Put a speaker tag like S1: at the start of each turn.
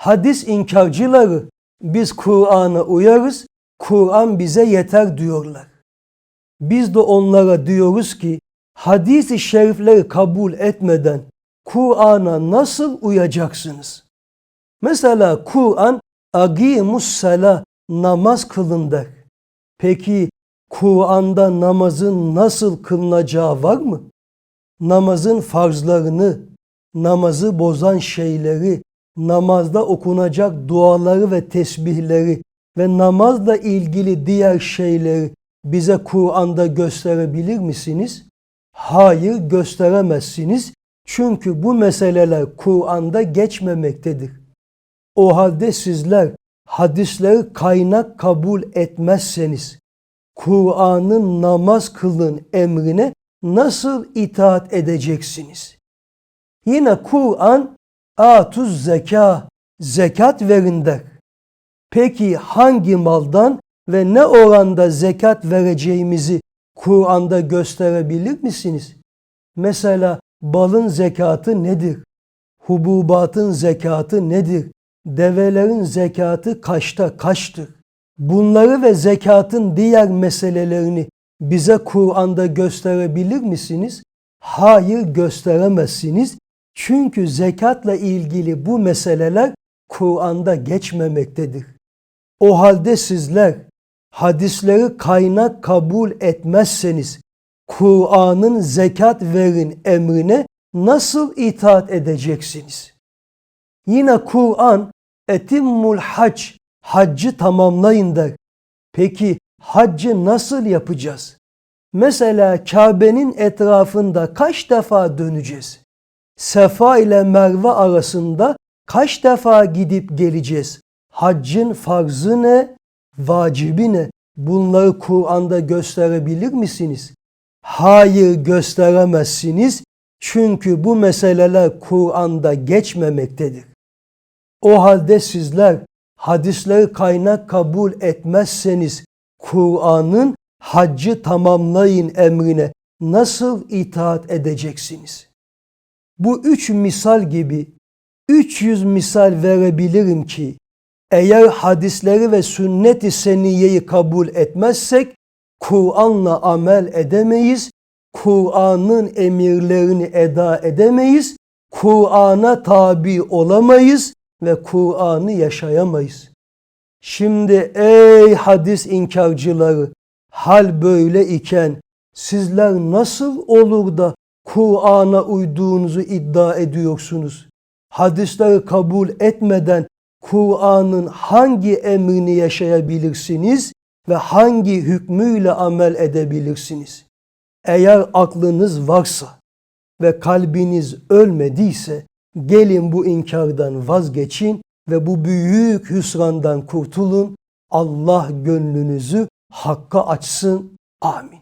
S1: hadis inkarcıları biz Kur'an'a uyarız, Kur'an bize yeter diyorlar. Biz de onlara diyoruz ki hadis-i şerifleri kabul etmeden Kur'an'a nasıl uyacaksınız? Mesela Kur'an agimus sala namaz kılın der. Peki Kur'an'da namazın nasıl kılınacağı var mı? Namazın farzlarını, namazı bozan şeyleri, namazda okunacak duaları ve tesbihleri ve namazla ilgili diğer şeyleri bize Kur'an'da gösterebilir misiniz? Hayır gösteremezsiniz. Çünkü bu meseleler Kur'an'da geçmemektedir. O halde sizler hadisleri kaynak kabul etmezseniz Kur'an'ın namaz kılın emrine nasıl itaat edeceksiniz? Yine Kur'an atuz zeka, zekat verin der. Peki hangi maldan ve ne oranda zekat vereceğimizi Kur'an'da gösterebilir misiniz? Mesela balın zekatı nedir? Hububatın zekatı nedir? Develerin zekatı kaçta kaçtır? Bunları ve zekatın diğer meselelerini bize Kur'an'da gösterebilir misiniz? Hayır gösteremezsiniz. Çünkü zekatla ilgili bu meseleler Kur'an'da geçmemektedir. O halde sizler hadisleri kaynak kabul etmezseniz Kur'an'ın zekat verin emrine nasıl itaat edeceksiniz? Yine Kur'an etimmul hac, haccı tamamlayın der. Peki haccı nasıl yapacağız? Mesela Kabe'nin etrafında kaç defa döneceğiz? Sefa ile Merve arasında kaç defa gidip geleceğiz? Haccın farzı ne? Vacibi ne? Bunları Kur'an'da gösterebilir misiniz? Hayır gösteremezsiniz. Çünkü bu meseleler Kur'an'da geçmemektedir. O halde sizler hadisleri kaynak kabul etmezseniz Kur'an'ın haccı tamamlayın emrine nasıl itaat edeceksiniz? Bu üç misal gibi 300 misal verebilirim ki eğer hadisleri ve sünnet-i seniyeyi kabul etmezsek Kur'an'la amel edemeyiz, Kur'an'ın emirlerini eda edemeyiz, Kur'an'a tabi olamayız ve Kur'an'ı yaşayamayız. Şimdi ey hadis inkarcıları hal böyle iken sizler nasıl olur da Kur'an'a uyduğunuzu iddia ediyorsunuz? Hadisleri kabul etmeden Kur'an'ın hangi emrini yaşayabilirsiniz ve hangi hükmüyle amel edebilirsiniz? Eğer aklınız varsa ve kalbiniz ölmediyse gelin bu inkardan vazgeçin ve bu büyük hüsrandan kurtulun. Allah gönlünüzü hakka açsın. Amin.